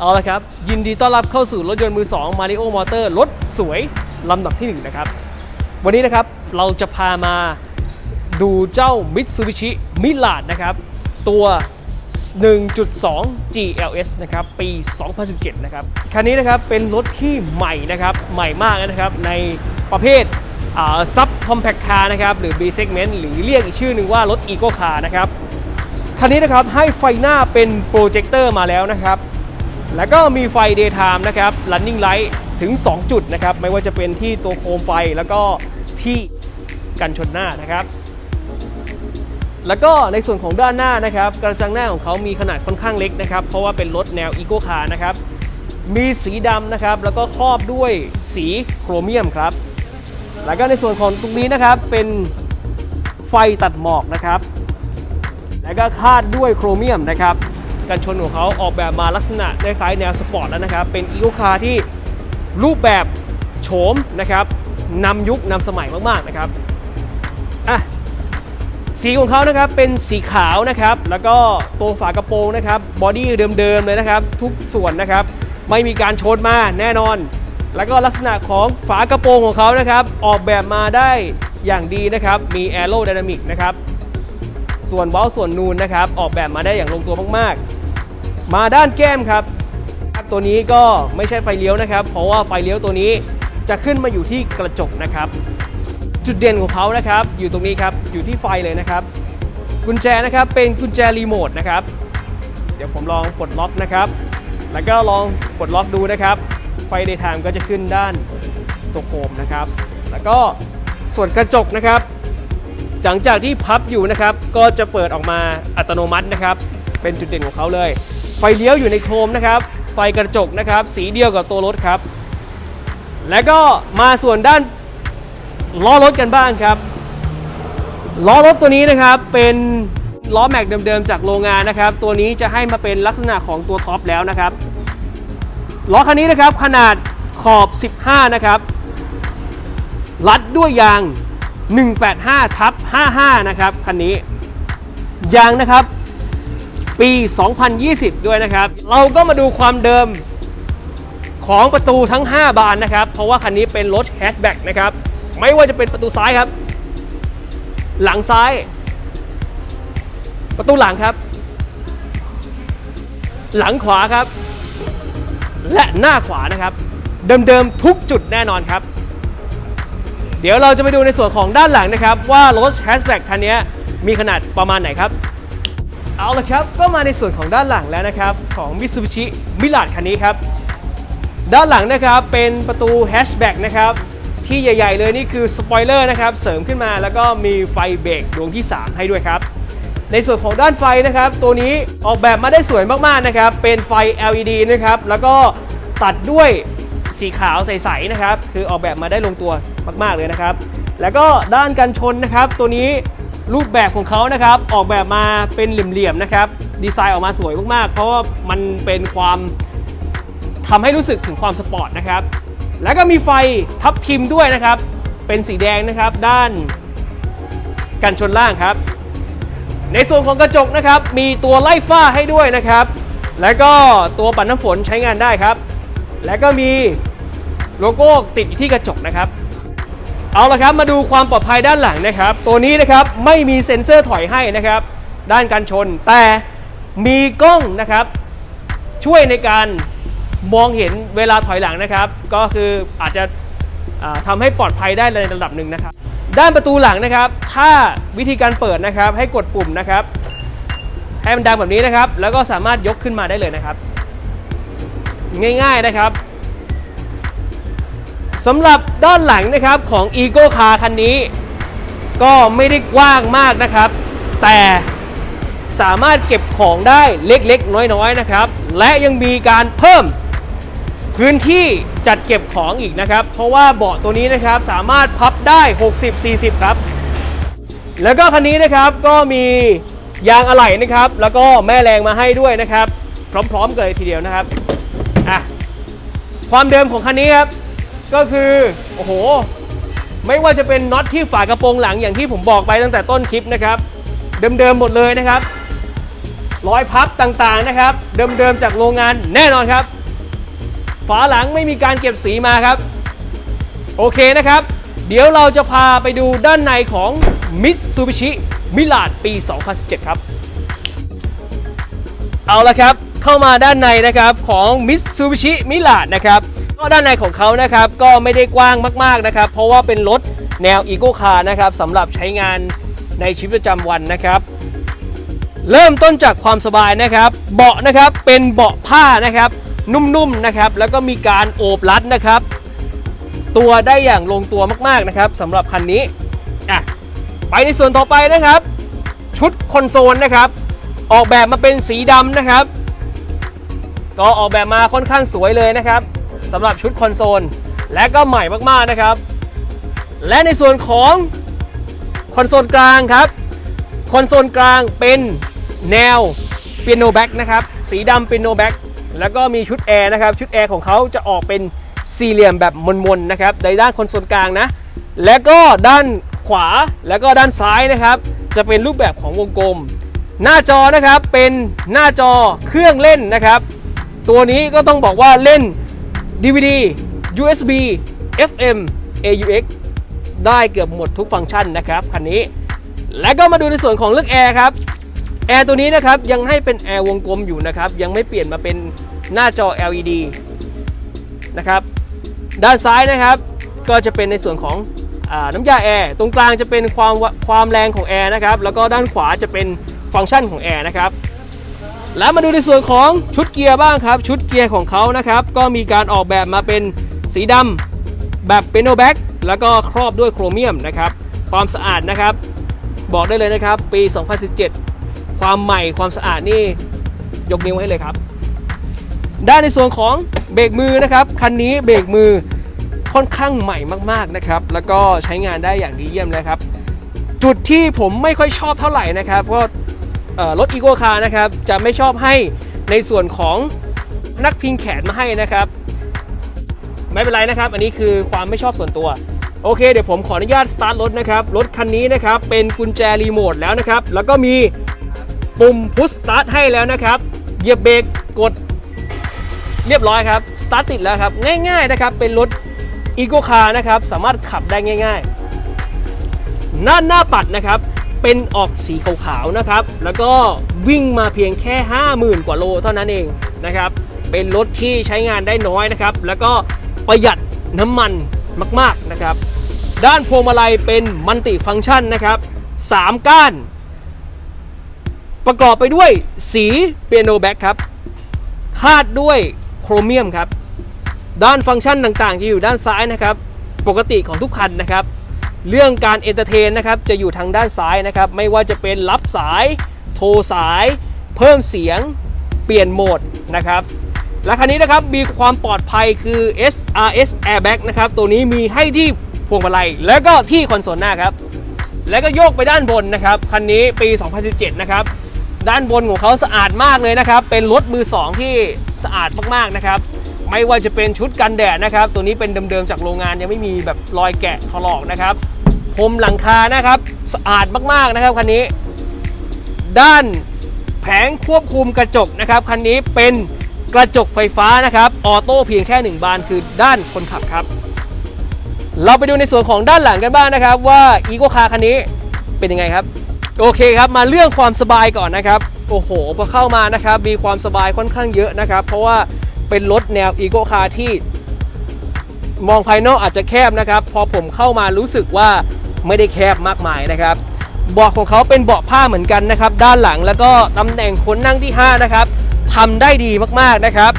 เอาละครับ ยินดีต้อนรับเข้าสู่รถยนต์มือ 2 Mario Motor รถสวยลำดับที่ 1 นะครับ วันนี้นะครับเราจะพามาดูเจ้า Mitsubishi Mirage นะครับ ตัว 1.2 GLS นะครับ ปี 2017 นะครับ คันนี้นะครับเป็นรถที่ใหม่นะครับ ใหม่มากนะครับ ในประเภทซับคอมแพคคาร์นะครับ หรือ B segment หรือเรียกอีกชื่อหนึ่งว่ารถ Eco Car นะครับ คันนี้นะครับให้ไฟหน้าเป็นโปรเจคเตอร์มาแล้วนะครับ แล้วก็มีไฟ daytime นะครับ running light ถึง 2 จุดนะครับ ไม่ว่าจะเป็นที่ตัวโคมไฟแล้วก็ที่กันชนหน้านะครับ แล้วก็ในส่วนของด้านหน้านะครับ กระจังหน้าของเขามีขนาดค่อนข้างเล็กนะครับ เพราะว่าเป็นรถแนวอีโ c คาร์นะครับ มีสีดำนะครับ แล้วก็ครอบด้วยสีโครเมียมครับ แล้วก็ในส่วนของตรงนี้นะครับเป็นไฟตัดหมอกนะครับ แล้วก็คาดด้วยโครเมียมนะครับ กันชนของเขาออกแบบมาลักษณะคล้ายแนวสปอร์ตแล้วนะครับ เป็นอีโ c คาร์ที่รูปแบบโฉมนะครับนำยุคนำสมัยมากๆนะครับอะสีของเขานะครับเป็นสีขาวนะครับ แล้วก็ตัวฝากระโปรงนะครับบอดี้เดิมๆเลยนะครับ ทุกส่วนนะครับ ไม่มีการโชนมาแน่นอน แล้วก็ลักษณะของฝากระโปรงของเขานะครับ ออกแบบมาได้อย่างดีนะครับ มีแอโร d y นามิกนะครับ ส่วนเบ้าส่วนนูนนะครับ ออกแบบมาได้อย่างลงตัวมากๆ มาด้านแก้มครับ ตัวนี้ก็ไม่ใช่ไฟเลี้ยวนะครับ เพราะว่าไฟเลี้ยวตัวนี้จะขึ้นมาอยู่ที่กระจกนะครับ จุดเด่นของเขานะครับ อยู่ตรงนี้ครับอยู่ที่ไฟเลยนะครับ กุญแจนะครับเป็นกุญแจรีโมทนะครับ เดี๋ยวผมลองปลดล็อกนะครับ แล้วก็ลองปลดล็อกดูนะครับ ไฟ daytime ก็จะขึ้นด้านตัวโคมนะครับ แล้วก็ส่วนกระจกนะครับหลังจากที่พับอยู่นะครับ ก็จะเปิดออกมาอัตโนมัตินะครับ เป็นจุดเด่นของเขาเลย ไฟเลี้ยวอยู่ในโครมนะครับ ไฟกระจกนะครับ สีเดียวกับตัวรถครับ แล้วก็มาส่วนด้านล้อรถกันบ้างครับ ล้อรถตัวนี้นะครับเป็นล้อแม็กเดิมๆจากโรงงานนะครับ ตัวนี้จะให้มาเป็นลักษณะของตัวท็อปแล้วนะครับ ล้อคันนี้นะครับขนาดขอบ 15 นะครับ รัดด้วยยาง 185ทับ55 นะครับคันนี้ ยางนะครับ ปี 2020 ด้วยนะครับ เราก็มาดูความเดิมของประตูทั้ง 5 บานนะครับ เพราะว่าคันนี้เป็นรถแฮชแบ็กนะครับ ไม่ว่าจะเป็นประตูซ้ายครับ หลังซ้าย ประตูหลังครับ หลังขวาครับ และหน้าขวานะครับ เดิมๆทุกจุดแน่นอนครับ เดี๋ยวเราจะไปดูในส่วนของด้านหลังนะครับ ว่ารถแฮชแบ็กคันนี้มีขนาดประมาณไหนครับ เอาละครับ ก็มาในส่วนของด้านหลังแล้วนะครับ ของ Mitsubishi Mirage คันนี้ครับ ด้านหลังนะครับเป็นประตูแฮชแบ็กนะครับ ที่ใหญ่ๆเลยนี่คือสปอยเลอร์นะครับ เสริมขึ้นมาแล้วก็มีไฟเบรกดวงที่ 3 ให้ด้วยครับในส่วนของด้านไฟนะครับ ตัวนี้ออกแบบมาได้สวยมากๆนะครับ เป็นไฟ LED นะครับ แล้วก็ตัดด้วยสีขาวใสๆนะครับ คือออกแบบมาได้ลงตัวมากๆเลยนะครับ แล้วก็ด้านกันชนนะครับ ตัวนี้ รูปแบบของเขานะครับ ออกแบบมาเป็นเหลี่ยมๆนะครับ ดีไซน์ออกมาสวยมากๆ เพราะว่ามันเป็นความทำให้รู้สึกถึงความสปอร์ตนะครับ แล้วก็มีไฟทับทิมด้วยนะครับ เป็นสีแดงนะครับ ด้านกันชนล่างครับ ในส่วนของกระจกนะครับ มีตัวไล่ฝ้าให้ด้วยนะครับ แล้วก็ตัวปัดน้ำฝนใช้งานได้ครับ แล้วก็มีโลโก้ติดอยู่ที่กระจกนะครับ เอาละครับมาดูความปลอดภัยด้านหลังนะครับ ตัวนี้นะครับไม่มีเซ็นเซอร์ถอยให้นะครับ ด้านการชนแต่มีกล้องนะครับ ช่วยในการมองเห็นเวลาถอยหลังนะครับ ก็คืออาจจะอ่าทำให้ปลอดภัยได้ในระดับหนึ่งนะครับ ด้านประตูหลังนะครับ ถ้าวิธีการเปิดนะครับ ให้กดปุ่มนะครับให้มันดังแบบนี้นะครับ แล้วก็สามารถยกขึ้นมาได้เลยนะครับ ง่ายๆนะครับ สำหรับด้านหลังนะครับของ Ego Car คันนี้ ก็ไม่ได้กว้างมากนะครับ แต่สามารถเก็บของได้เล็กๆ น้อยๆนะครับ และยังมีการเพิ่มพื้นที่จัดเก็บของอีกนะครับ เพราะว่าเบาะตัวนี้นะครับสามารถพับได้ 60-40 ครับ แล้วก็คันนี้นะครับก็มียางอะไหล่นะครับ แล้วก็แม่แรงมาให้ด้วยนะครับ พร้อมๆกันเลยทีเดียวนะครับอะความเดิมของคันนี้ครับ ก็คือโอ้โห ไม่ว่าจะเป็นน็อตที่ฝากระโปรงหลังอย่างที่ผมบอกไปตั้งแต่ต้นคลิปนะครับ เดิมๆหมดเลยนะครับรอยพับต่างๆนะครับ เดิมๆจากโรงงานแน่นอนครับ ฝาหลังไม่มีการเก็บสีมาครับ โอเคนะครับ เดี๋ยวเราจะพาไปดูด้านในของ Mitsubishi m i l a d ปี 2017 ครับ เอาละครับ เข้ามาด้านในนะครับของ Mitsubishi m i l a d นะครับ ก็ด้านในของเขานะครับก็ไม่ได้กว้างมากๆนะครับเพราะว่าเป็นรถแนว Eco Car นะครับสำหรับใช้งานในชีวิตประจำวันนะครับเริ่มต้นจากความสบายนะครับ เบาะนะครับเป็นเบาะผ้านะครับนุ่มๆนะครับแล้วก็มีการโอบรัดนะครับ ตัวได้อย่างลงตัวมากๆนะครับสำหรับคันนี้อะไปในส่วนต่อไปนะครับ ชุดคอนโซลนะครับ ออกแบบมาเป็นสีดำนะครับ ก็ออกแบบมาค่อนข้างสวยเลยนะครับ สำหรับชุดคอนโซล และก็ใหม่มากๆนะครับ และในส่วนของคอนโซลกลางครับ คอนโซลกลางเป็นแนวเปียโนแบ็กนะครับ สีดำเปียโนแบ็กแล้วก็มีชุดแอร์นะครับ ชุดแอร์ของเขาจะออกเป็นสี่เหลี่ยมแบบมนๆนะครับในด้านคอนโซลกลางนะ และก็ด้านขวาแล้วก็ด้านซ้ายนะครับ จะเป็นรูปแบบของวงกลม หน้าจอนะครับเป็นหน้าจอเครื่องเล่นนะครับ ตัวนี้ก็ต้องบอกว่าเล่น DVD USB FM AUX ได้เกือบหมดทุกฟังก์ชันนะครับคันนี้ และก็มาดูในส่วนของเรื่องแอร์ครับแอร์ตัวนี้นะครับยังให้เป็นแอร์วงกลมอยู่นะครับยังไม่เปลี่ยนมาเป็นหน้าจอ LED นะครับด้านซ้ายนะครับก็จะเป็นในส่วนของอน้ำยาแอร์ตรงกลางจะเป็นความความแรงของแอร์นะครับแล้วก็ด้านขวาจะเป็นฟังก์ชันของแอร์นะครับ แล้วมาดูในส่วนของชุดเกียร์บ้างครับ ชุดเกียร์ของเขานะครับ ก็มีการออกแบบมาเป็นสีดำแบบเปโนแบ็กแล้วก็ครอบด้วยโครเมียมนะครับ ความสะอาดนะครับ บอกได้เลยนะครับ ปี 2017 ความใหม่ความสะอาดนี่ยกนิ้วให้เลยครับ ด้านในส่วนของเบรกมือนะครับ คันนี้เบรกมือค่อนข้างใหม่มากๆนะครับ แล้วก็ใช้งานได้อย่างดีเยี่ยมเลยครับ จุดที่ผมไม่ค่อยชอบเท่าไหร่นะครับเพ รถอีโกคาร์นะครับจะไม่ชอบให้ในส่วนของนักพิงแขนมาให้นะครับ ไม่เป็นไรนะครับ อันนี้คือความไม่ชอบส่วนตัว โอเค เดี๋ยวผมขออนุญาตสตาร์ทรถนะครับ รถคันนี้นะครับ เป็นกุญแจรีโมทแล้วนะครับ แล้วก็มีปุ่มพุชสตาร์ทให้แล้วนะครับเหยียบเบรกกดเรียบร้อยครับสตาร์ทติดแล้วครับ ง่าย ๆนะครับ เป็นรถอีโกคาร์นะครับ สามารถขับได้ง่าย ๆ หน้าหน้าปัดนะครับ เป็นออกสีขาวๆนะครับ แล้วก็วิ่งมาเพียงแค่ 50,000 กว่าโลเท่านั้นเองนะครับ เป็นรถที่ใช้งานได้น้อยนะครับ แล้วก็ประหยัดน้ำมันมากๆนะครับ ด้านพวงมาลัยเป็นมัลติฟังก์ชันนะครับ3ก้าน ประกอบไปด้วยสีเปียโนแบ็กครับ คาดด้วยโครเมียมครับ ด้านฟังก์ชันต่างๆ จะอยู่ด้านซ้ายนะครับ ปกติของทุกคันนะครับ เรื่องการเอนเตอร์เทนนะครับจะอยู่ทางด้านซ้ายนะครับ ไม่ว่าจะเป็นรับสาย โทรสาย เพิ่มเสียง เปลี่ยนโหมดนะครับ และคันนี้นะครับมีความปลอดภัยคือ SRS Airbag นะครับตัวนี้มีให้ที่พวงมาลัยแล้วก็ที่คอนโซลหน้าครับ แล้วก็โยกไปด้านบนนะครับคันนี้ปี 2017 นะครับด้านบนของเขาสะอาดมากเลยนะครับ เป็นรถมือ 2 ที่สะอาดมาก ๆ นะครับ ไม่ว่าจะเป็นชุดกันแดดนะครับ ตัวนี้เป็นเดิม ๆ จากโรงงานยังไม่มีแบบรอยแกะถลอกนะครับ พรมหลังคานะครับสะอาดมากๆนะครับคันนี้ ด้านแผงควบคุมกระจกนะครับคันนี้เป็นกระจกไฟฟ้านะครับออโต้เพียงแค่หนึ่งบานคือด้านคนขับครับ เราไปดูในส่วนของด้านหลังกันบ้างนะครับ ว่าอีโกคาร์คันนี้เป็นยังไงครับ โอเคครับมาเรื่องความสบายก่อนนะครับโอ้โหพอเข้ามานะครับมีความสบายค่อนข้างเยอะนะครับ เพราะว่าเป็นรถแนวอีโกคาร์ที่มองภายนอกอาจจะแคบนะครับ พอผมเข้ามารู้สึกว่า ไม่ได้แคบมากมายนะครับเบาะของเขาเป็นเบาะผ้าเหมือนกันนะครับ ด้านหลังแล้วก็ตำแหน่งคนนั่งที่ 5 นะครับทำได้ดีมากๆนะครับ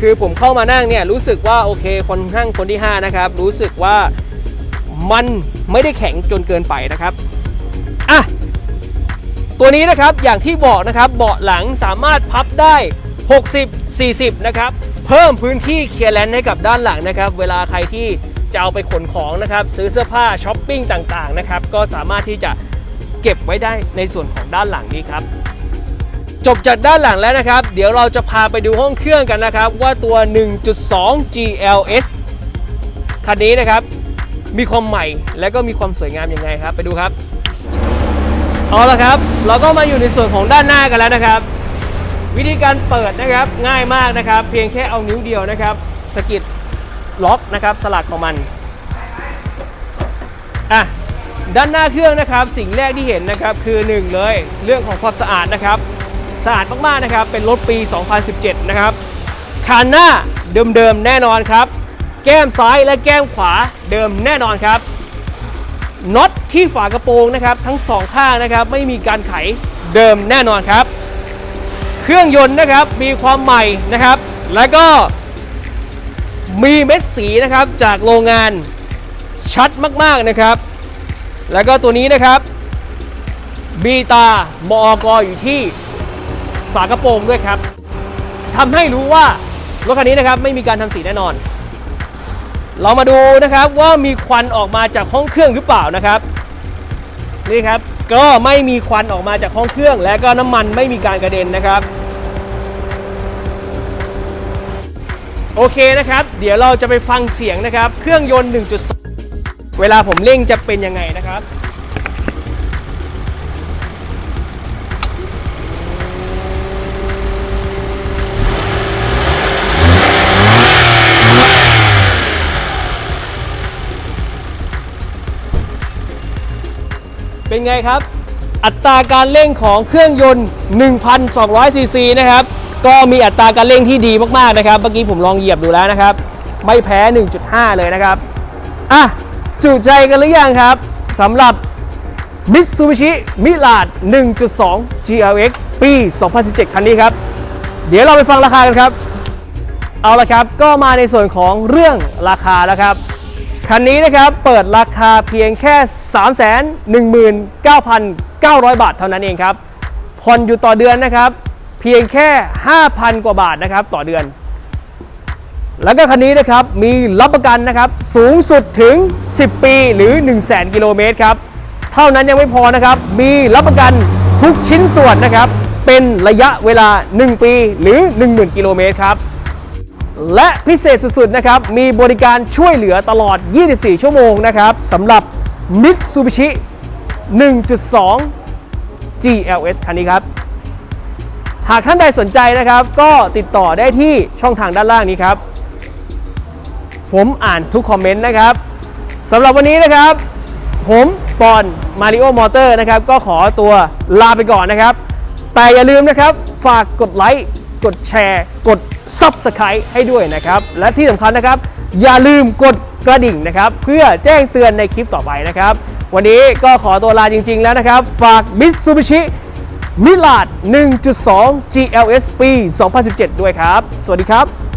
คือผมเข้ามานั่งเนี่ยรู้สึกว่าโอเคคนนั่งคนที่ 5 นะครับ รู้สึกว่ามันไม่ได้แข็งจนเกินไปนะครับอะตัวนี้นะครับอย่างที่บอกนะครับเบาะหลังสามารถพับได้ 60 40 นะครับ เพิ่มพื้นที่เคลียร์แลนด์ให้กับด้านหลังนะครับ เวลาใครที่ จะเอาไปขนของนะครับ ซื้อเสื้อผ้าช้อปปิ้งต่างๆนะครับ ก็สามารถที่จะเก็บไว้ได้ในส่วนของด้านหลังนี้ครับ จบจากด้านหลังแล้วนะครับ เดี๋ยวเราจะพาไปดูห้องเครื่องกันนะครับ ว่าตัว 1.2 GLS คันนี้นะครับมีความใหม่และก็มีความสวยงามยังไงครับ ไปดูครับเอาละครับ เราก็มาอยู่ในส่วนของด้านหน้ากันแล้วนะครับ วิธีการเปิดนะครับง่ายมากนะครับ เพียงแค่เอานิ้วเดียวนะครับสกิด ล็อกนะครับสลักของมันอะด้านหน้าเครื่องนะครับสิ่งแรกที่เห็นนะครับคือหนึ่งเลยเรื่องของความสะอาดนะครับสะอาดมากๆนะครับเป็นรถปี 2017 นะครับคานหน้าเดิมๆแน่นอนครับ แก้มซ้ายและแก้มขวาเดิมแน่นอนครับน็อตที่ฝากระโปรงนะครับทั้งสองข้างนะครับไม่มีการไขเดิมแน่นอนครับ เครื่องยนต์นะครับมีความใหม่นะครับ แล้วก็ มีเม็ดสีนะครับจากโรงงานชัดมากๆนะครับ แล้วก็ตัวนี้นะครับบีตามอกอยู่ที่ฝากระโปรงด้วยครับทำให้รู้ว่ารถคันนี้นะครับไม่มีการทำสีแน่นอน เรามาดูนะครับว่ามีควันออกมาจากห้องเครื่องหรือเปล่านะครับนี่ครับก็ไม่มีควันออกมาจากห้องเครื่อง และก็น้ำมันไม่มีการกระเด็นนะครับ โอเคนะครับ เดี๋ยวเราจะไปฟังเสียงนะครับ เครื่องยนต์ 1.2 เวลาผมเร่งจะเป็นยังไงนะครับเป็นไงครับ อัตราการเร่งของเครื่องยนต์ 1,200ซีซีนะครับ ก็มีอัตราการเร่งที่ดีมากๆนะครับ เมื่อกี้ผมลองเหยียบดูแล้วนะครับ ไม่แพ้ 1.5 เลยนะครับ อะ จุใจกันหรือยังครับสำหรับ Mitsubishi Mirage 1.2 GLX ปี 2017 คันนี้ครับ เดี๋ยวเราไปฟังราคากันครับ เอาละครับ ก็มาในส่วนของเรื่องราคาแล้วครับ คันนี้นะครับเปิดราคาเพียงแค่ 319,900 บาทเท่านั้นเองครับ ผ่อนอยู่ต่อเดือนนะครับ เพียงแค่ 5,000 กว่าบาทนะครับต่อเดือน แล้วก็คันนี้นะครับมีรับประกันนะครับสูงสุดถึง 10 ปีหรือ 1 0 0 0 0แกิโลเมตรครับเท่านั้นยังไม่พอนะครับมีรับประกันทุกชิ้นส่วนนะครับเป็นระยะเวลา 1 ปีหรือ 10,000 กิโลเมตรครับและพิเศษสุดๆนะครับมีบริการช่วยเหลือตลอด 24 ชั่วโมงนะครับสำหรับ Mitsubishi 1.2 GLS คันนี้ครับ หากท่านใดสนใจนะครับ ก็ติดต่อได้ที่ช่องทางด้านล่างนี้ครับ ผมอ่านทุกคอมเมนต์นะครับสำหรับวันนี้นะครับ ผมปอนมาริโอมอเตอร์นะครับ ก็ขอตัวลาไปก่อนนะครับ แต่อย่าลืมนะครับ ฝากกดไลค์กดแชร์ กด Subscribe ให้ด้วยนะครับ และที่สำคัญนะครับ อย่าลืมกดกระดิ่งนะครับ เพื่อแจ้งเตือนในคลิปต่อไปนะครับ วันนี้ก็ขอตัวลาจริง ๆ แล้วนะครับ ฝาก Mitsubishi มิลาด 1.2 GLS ปี 2017 ด้วยครับ สวัสดีครับ